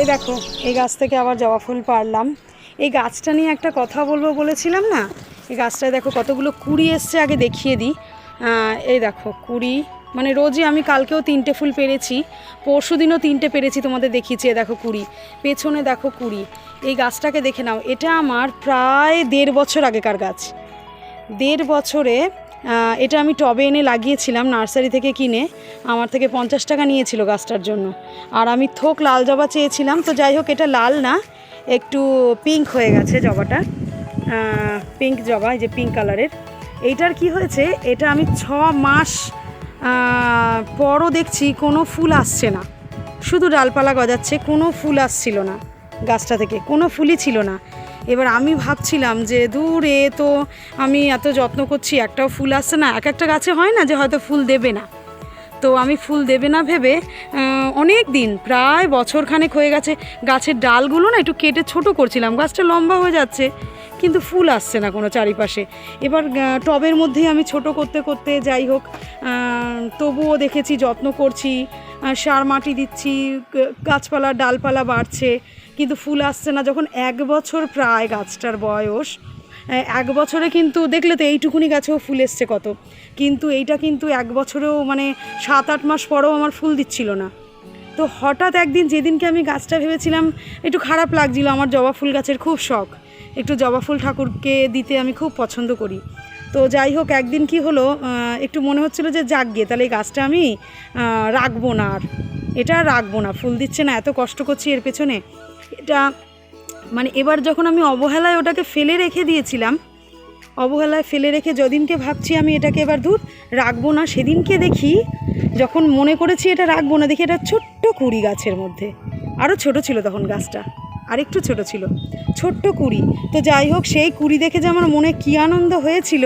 এই দেখো, এই গাছ থেকে আবার জবা ফুল পারলাম। এই গাছটা নিয়ে একটা কথা বলব বলেছিলাম না? এই গাছটায় দেখো কতগুলো কুড়ি এসছে, আগে দেখিয়ে দিই। এই দেখো, কুড়ি মানে রোজই আমি কালকেও তিনটে ফুল পেরেছি পরশু দিনও তিনটে পেরেছি তোমাদের দেখিয়েছি দেখো কুড়ি। পেছনে দেখো কুড়ি। এই গাছটাকে দেখে নাও, এটা আমার প্রায় দেড় বছর আগেকার গাছ। দেড় বছরে এটা আমি টবে এনে লাগিয়েছিলাম নার্সারি থেকে কিনে। আমার থেকে পঞ্চাশ টাকা নিয়েছিল গাছটার জন্য। আর আমি থোক লাল জবা চেয়েছিলাম, তো যাই হোক এটা লাল না, একটু পিঙ্ক হয়ে গেছে জবাটা। পিঙ্ক জবা, এই যে পিঙ্ক কালারের এইটার কি হয়েছে, এটা আমি ছ মাস পরও দেখছি কোনো ফুল আসছে না। শুধু ডালপালা গজাচ্ছে, কোনো ফুল আসছিল না। গাছটা থেকে। কোনো ফুলই ছিল না। এবার আমি ভাবছিলাম যে দূরে তো আমি এত যত্ন করছি, একটাও ফুল আসছে না। এক একটা গাছে হয় না যে হয়তো ফুল দেবে না। তো আমি ফুল দেবে না ভেবে অনেক দিন, প্রায় বছরখানেক হয়ে গেছে। গাছের ডালগুলো না একটু কেটে ছোট করছিলাম, গাছটা লম্বা হয়ে যাচ্ছে, কিন্তু ফুল আসছে না কোনো চারিপাশে। এবার টবের মধ্যেই আমি ছোট করতে করতে যাই হোক তবুও দেখেছি, যত্ন করছি সার মাটি দিচ্ছি গাছপালা, ডালপালা বাড়ছে, কিন্তু ফুল আসছে না। যখন এক বছর প্রায় গাছটার বয়স এক বছরে কিন্তু, দেখলে তো এইটুকুনি গাছেও ফুল এসছে কত। কিন্তু এইটা কিন্তু এক বছরেও মানে সাত, আট মাস পরেও আমার ফুল দিচ্ছিল না। তো হঠাৎ একদিন যেদিনকে আমি গাছটা ভেবেছিলাম, একটু খারাপ লাগছিল, আমার জবা ফুল গাছের খুব শখ। একটু জবা ফুল ঠাকুরকে দিতে আমি খুব পছন্দ করি। তো যাই হোক, একদিন কি হলো একটু মনে হচ্ছিল যে যাক গিয়ে তাহলে এই গাছটা আমি রাখব না আর। এটা রাখব না, ফুল দিচ্ছে না, এত কষ্ট করছি এর পেছনে। এটা মানে এবার যখন আমি অবহেলায় ওটাকে ফেলে রেখে দিয়েছিলাম, অবহেলায় ফেলে রেখে যদিনকে ভাবছি আমি এটাকে এবার দূর রাখব না, সেদিনকে দেখি যখন মনে করেছি এটা রাখব না, দেখি এটা ছোট্ট কুড়ি গাছের মধ্যে। আরও ছোট ছিল তখন গাছটা। আরেকটু ছোট ছিল। ছোট্ট কুড়ি। তো যাই হোক, সেই কুড়ি দেখে যে আমার মনে কী আনন্দ হয়েছিল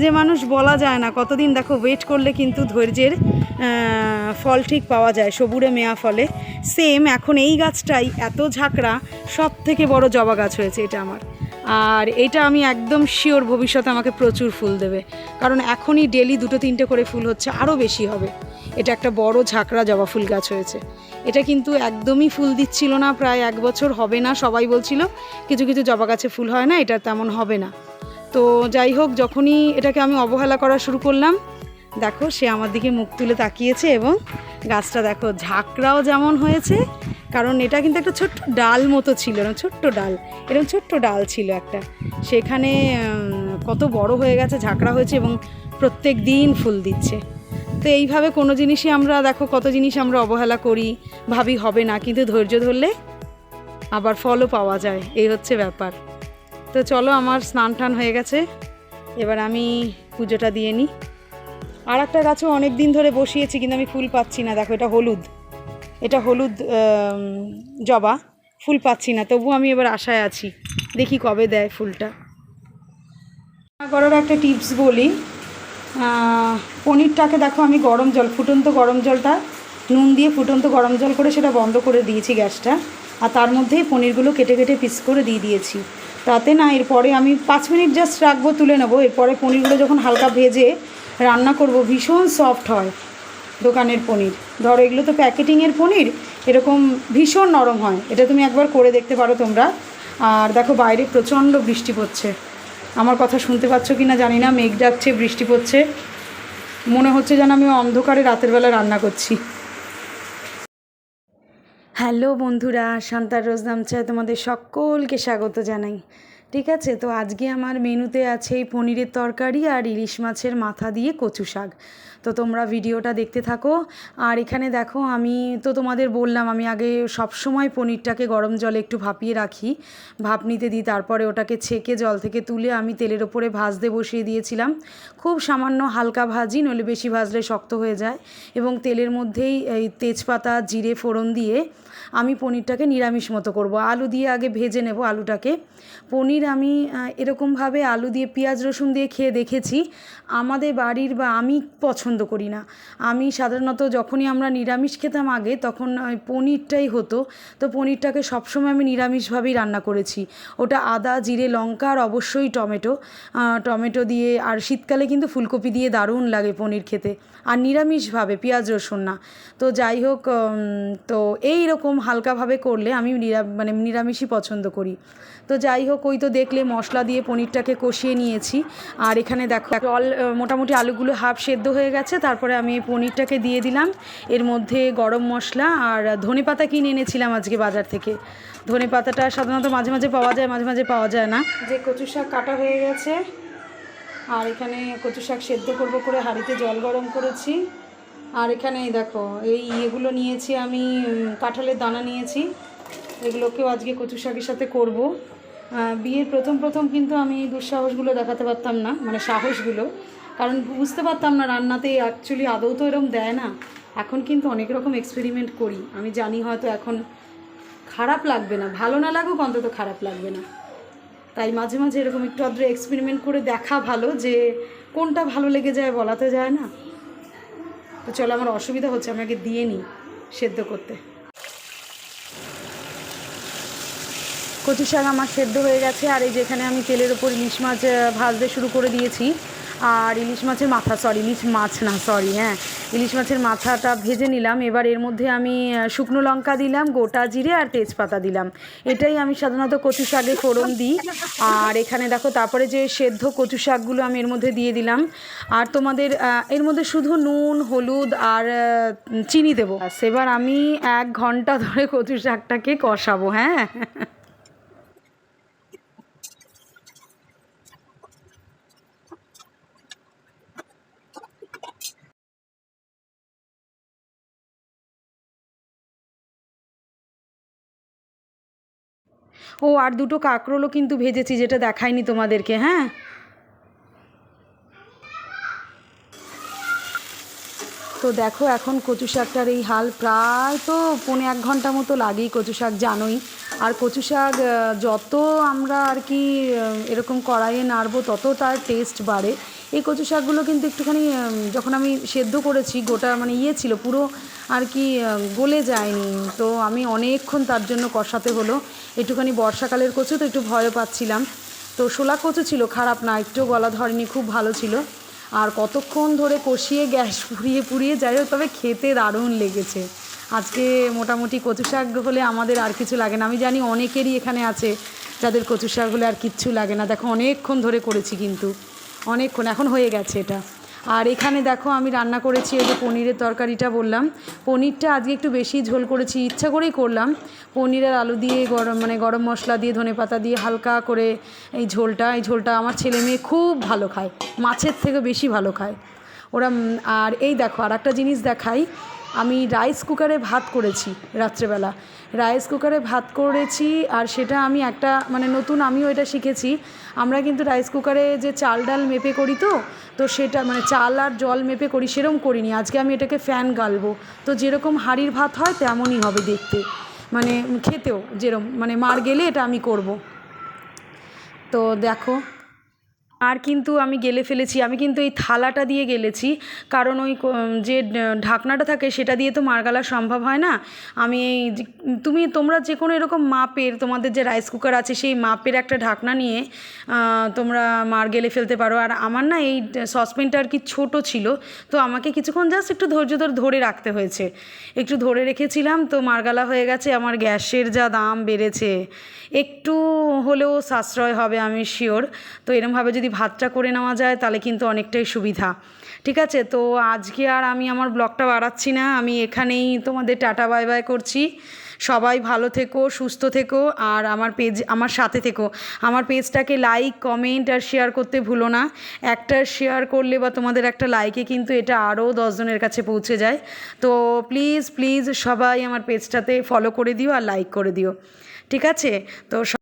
যে মানুষ বলা যায় না। কতদিন দেখো ওয়েট করলে কিন্তু ধৈর্যের ফল ঠিক পাওয়া যায়, সবুরে মেয়া ফলে। সেম এখন এই গাছটাই, এত ঝাঁকড়া সব থেকে বড় জবা গাছ হয়েছে এটা আমার। আর এটা আমি একদম শিওর ভবিষ্যতে আমাকে প্রচুর ফুল দেবে। কারণ এখনই ডেলি দুটো তিনটে করে ফুল হচ্ছে আরও বেশি হবে। এটা একটা বড় ঝাঁকড়া জবা ফুল গাছ হয়েছে। এটা কিন্তু একদমই ফুল দিচ্ছিল না, প্রায় এক বছর হবে না, সবাই বলছিল। কিছু কিছু জবা গাছে ফুল হয় না, এটা তেমন হবে না। তো যাই হোক, যখনই এটাকে আমি অবহেলা করা শুরু করলাম, দেখো সে আমার দিকে মুখ তুলে তাকিয়েছে এবং গাছটা দেখো, ঝাঁকড়াও যেমন হয়েছে কারণ এটা কিন্তু একটা ছোট্ট ডাল মতো ছিল এরকম ছোট্ট ডাল এরকম ছোট্ট ডাল ছিল একটা। সেখানে কত বড় হয়ে গেছে, ঝাঁকড়া হয়েছে এবং প্রত্যেক দিন ফুল দিচ্ছে। তো এইভাবে কোনো জিনিসই আমরা, দেখো কত জিনিস আমরা অবহেলা করি, ভাবি হবে না, কিন্তু ধৈর্য ধরলে আবার ফলও পাওয়া যায়, এই হচ্ছে ব্যাপার। তো চলো, আমার স্নান টান হয়ে গেছে, এবার আমি পুজোটা দিয়ে নিই। আর একটা গাছও অনেক দিন ধরে বসিয়েছি, কিন্তু আমি ফুল পাচ্ছি না, দেখো এটা হলুদ। এটা হলুদ জবা, ফুল পাচ্ছি না, তবু আমি এবার আশায় আছি। দেখি কবে দেয় ফুলটা। করার একটা টিপস বলি পনিরটাকে দেখো আমি গরম জল, ফুটন্ত গরম জলটা, নুন দিয়ে ফুটন্ত গরম জল করে সেটা বন্ধ করে দিয়েছি গ্যাসটা, আর তার মধ্যেই পনিরগুলো কেটে কেটে পিস করে দিয়ে দিয়েছি। তাতে না এরপরে আমি পাঁচ মিনিট জাস্ট রাখব, তুলে নেব, এরপরে পনিরগুলো যখন হালকা ভেজে রান্না করব, ভীষণ সফট হয়। দোকানের পনির। ধরো এগুলো তো প্যাকেটিংয়ের পনির, এরকম ভীষণ নরম হয়। এটা তুমি একবার করে দেখতে পারো তোমরা। আর দেখো বাইরে প্রচণ্ড বৃষ্টি পড়ছে। আমার কথা শুনতে পাচ্ছ কি না জানি না, মেঘ ডাকছে, বৃষ্টি পড়ছে। মনে হচ্ছে যেন আমি অন্ধকারে রাতের বেলা রান্না করছি। হ্যালো বন্ধুরা, শান্তার রোজ নামচায় তোমাদের সকলকে স্বাগত জানাই। ঠিক আছে? তো আজকে আমার মেনুতে আছে এই পনিরের তরকারি আর ইলিশ মাছের মাথা দিয়ে কচু শাক। তো তোমরা ভিডিওটা দেখতে থাকো। আর এখানে দেখো, আমি তো তোমাদের বললাম, আমি আগে সব সময় পনিরটাকে গরম জলে একটু ভাপিয়ে রাখি। ভাপ নিতে দিই, তারপরে ওটাকে ছেঁকে জল থেকে তুলে আমি তেলের ওপরে ভাজতে বসিয়ে দিয়েছিলাম। খুব সামান্য হালকা ভাজি, নইলে বেশি ভাজলে শক্ত হয়ে যায়। এবং তেলের মধ্যেই এই তেজপাতা, জিরে, ফোড়ন দিয়ে আমি পনিরটাকে নিরামিষ মতো করব। আলু দিয়ে আগে ভেজে নেব আলুটাকে। পনির আমি এরকমভাবে আলু দিয়ে পেঁয়াজ, রসুন দিয়ে খেয়ে দেখেছি। আমাদের বাড়ির বা আমি পছন্দ করি না। আমি সাধারণত যখনই আমরা নিরামিষ খেতাম আগে, তখন পনিরটাই হতো। তো পনিরটাকে সবসময় আমি নিরামিষভাবেই রান্না করেছি। ওটা আদা, জিরে, লঙ্কা আর অবশ্যই টমেটো। টমেটো দিয়ে, আর শীতকালে কিন্তু ফুলকপি দিয়ে দারুণ লাগে পনির খেতে। আর নিরামিষভাবে, পেঁয়াজ, রসুন না। তো যাই হোক তো এই রকম হালকাভাবে করলে আমি মানে নিরামিষই পছন্দ করি। তো যাই হোক ওই তো দেখলে মশলা দিয়ে পনিরটাকে কষিয়ে নিয়েছি। আর এখানে দেখো আহ, মোটামুটি আলুগুলো হাফ সেদ্ধ হয়ে গেছে। তারপরে আমি পনিরটাকে দিয়ে দিলাম। এর মধ্যে গরম মশলা আর ধনে পাতা কিনে এনেছিলাম আজকে বাজার থেকে। ধনে পাতাটা সাধারণত মাঝে মাঝে পাওয়া যায় মাঝে মাঝে পাওয়া যায় না। যে কচু শাক কাটা হয়ে গেছে। আর এখানে কচু শাক সেদ্ধ করব করে হাঁড়িতে জল গরম করেছি। আর এখানে দেখো, এই এগুলো নিয়েছি আমি কাঁঠালের দানা নিয়েছি। এগুলোকেও আজকে কচু শাকের সাথে করব। বিয়ের প্রথম প্রথম কিন্তু আমি দুঃসাহসগুলো দেখাতে পারতাম না মানে সাহসগুলো। কারণ বুঝতে পারতাম না, রান্নাতে অ্যাকচুয়ালি আদৌ তো এরকম দেয় না। এখন কিন্তু অনেক রকম এক্সপেরিমেন্ট করি। আমি জানি হয়তো এখন খারাপ লাগবে না, ভালো না লাগুক, অন্তত খারাপ লাগবে না। তাই মাঝে মাঝে এরকম একটু আদ্রে এক্সপেরিমেন্ট করে দেখা ভালো, যে কোনটা ভালো লেগে যায় বলাতে যায় না। তো চলো, আমার অসুবিধা হচ্ছে আমাকে দিয়ে নিই সেদ্ধ করতে। কচু শাক আমার সেদ্ধ হয়ে গেছে, আর এই যেখানে আমি তেলের ওপর ইলিশ মাছ ভাজতে শুরু করে দিয়েছি। আর ইলিশ মাছের মাথা সরি ইলিশ মাছ না সরি হ্যাঁ ইলিশ মাছের মাথাটা ভেজে নিলাম। এবার এর মধ্যে আমি শুকনো লঙ্কা দিলাম গোটা জিরে আর তেজপাতা দিলাম। এটাই আমি সাধারণত কচু শাকে ফোড়ন দিই। আর এখানে দেখো তারপরে যে সেদ্ধ কচু শাকগুলো আমি এর মধ্যে দিয়ে দিলাম। আর তোমাদের এর মধ্যে শুধু নুন হলুদ আর চিনি দেবো। ব্যাস, এবার আমি এক ঘণ্টা ধরে কচু শাকটাকে কষাবো হ্যাঁ। ও, আর দুটো কাঁকরোলও কিন্তু ভেজেছি যেটা দেখায়নি তোমাদেরকে হ্যাঁ? তো দেখো এখন কচু শাকটার এই হাল প্রায় তো পৌনে এক ঘণ্টা মতো লাগেই কচু শাক, জানোই। আর কচু শাক যত আমরা আর কি এরকম কড়াইয়ে নাড়বো, তত তার টেস্ট বাড়ে। এই কচু শাকগুলো কিন্তু একটুখানি যখন আমি সেদ্ধ করেছি, গোটা মানে ইয়ে ছিল, পুরো আর কি গলে যায়নি। তো আমি অনেকক্ষণ তার জন্য কষাতে হলো। একটুখানি বর্ষাকালের কচু তো একটু ভয়ও পাচ্ছিলাম। তো শোলা কচু ছিল, খারাপ না, একটু গলা ধরেনি, খুব ভালো ছিল। আর কতক্ষণ ধরে কষিয়ে গ্যাস পুড়িয়ে পুড়িয়ে, যাই হোক, তবে খেতে দারুণ লেগেছে। আজকে মোটামুটি কচু শাক হলে আমাদের আর কিছু লাগে না। আমি জানি অনেকেরই এখানে আছে যাদের কচু শাক হলে আর কিচ্ছু লাগে না। দেখো, অনেকক্ষণ ধরে করেছি কিন্তু। অনেকক্ষণ, এখন হয়ে গেছে এটা। আর এখানে দেখো আমি রান্না করেছি এই যে পনিরের তরকারিটা বললাম। পনিরটা আজকে একটু বেশি ঝোল করেছি, ইচ্ছা করেই করলাম। পনির আর আলু দিয়ে গরম মানে গরম মশলা দিয়ে, ধনে পাতা দিয়ে হালকা করে এই ঝোলটা এই ঝোলটা আমার ছেলে মেয়ে খুব ভালো খায়, মাছের থেকে বেশি ভালো খায়। ওরা আর এই দেখো আর একটা জিনিস দেখাই আমি রাইস কুকারে ভাত করেছি রাত্রেবেলা। রাইস কুকারে ভাত করেছি আর সেটা আমি একটা মানে নতুন আমিও এটা শিখেছি। আমরা কিন্তু রাইস কুকারে যে চাল ডাল মেপে করি তো তো সেটা মানে চাল আর জল মেপে করি সেরকম করিনি। আজকে আমি এটাকে ফ্যান গালবো। তো যেরকম হাঁড়ির ভাত হয়, তেমনই হবে দেখতে। মানে খেতেও যেরকম মানে মার গেলে এটা আমি করব। তো দেখো আর কিন্তু আমি গেলে ফেলেছি, আমি কিন্তু এই থালাটা দিয়ে গেলেছি। কারণ ওই যে ঢাকনাটা থাকে সেটা দিয়ে তো মারগালা সম্ভব হয় না। আমি এই তুমি তোমরা যে কোনো এরকম মাপের, তোমাদের যে রাইস কুকার আছে সেই মাপের একটা ঢাকনা নিয়ে তোমরা মার গেলে ফেলতে পারো। আর আমার না এই সসপেনটা আর কি ছোটো ছিল, তো আমাকে কিছুক্ষণ জাস্ট একটু ধৈর্য ধরে ধরে রাখতে হয়েছে। একটু ধরে রেখেছিলাম তো মারগালা হয়ে গেছে, আমার গ্যাসের যা দাম বেড়েছে। একটু হলেও সাশ্রয় হবে আমি শিওর তো এরমভাবে যদি ভাতটা করে নেওয়া যায়, তাহলে কিন্তু অনেকটাই সুবিধা। ঠিক আছে? তো আজকে আর আমি আমার ব্লগটা বাড়াচ্ছি না, আমি এখানেই তোমাদের টাটা, বাই বাই করছি। সবাই ভালো থেকো, সুস্থ থেকো, আর আমার পেজ, আমার সাথে থেকো। আমার পেজটাকে লাইক কমেন্ট আর শেয়ার করতে ভুলো না। একটা শেয়ার করলে বা তোমাদের একটা লাইকে কিন্তু এটা আরও দশজনের কাছে পৌঁছে যায়। তো প্লিজ প্লিজ সবাই আমার পেজটাতে ফলো করে দিও আর লাইক করে দিও। ঠিক আছে? তো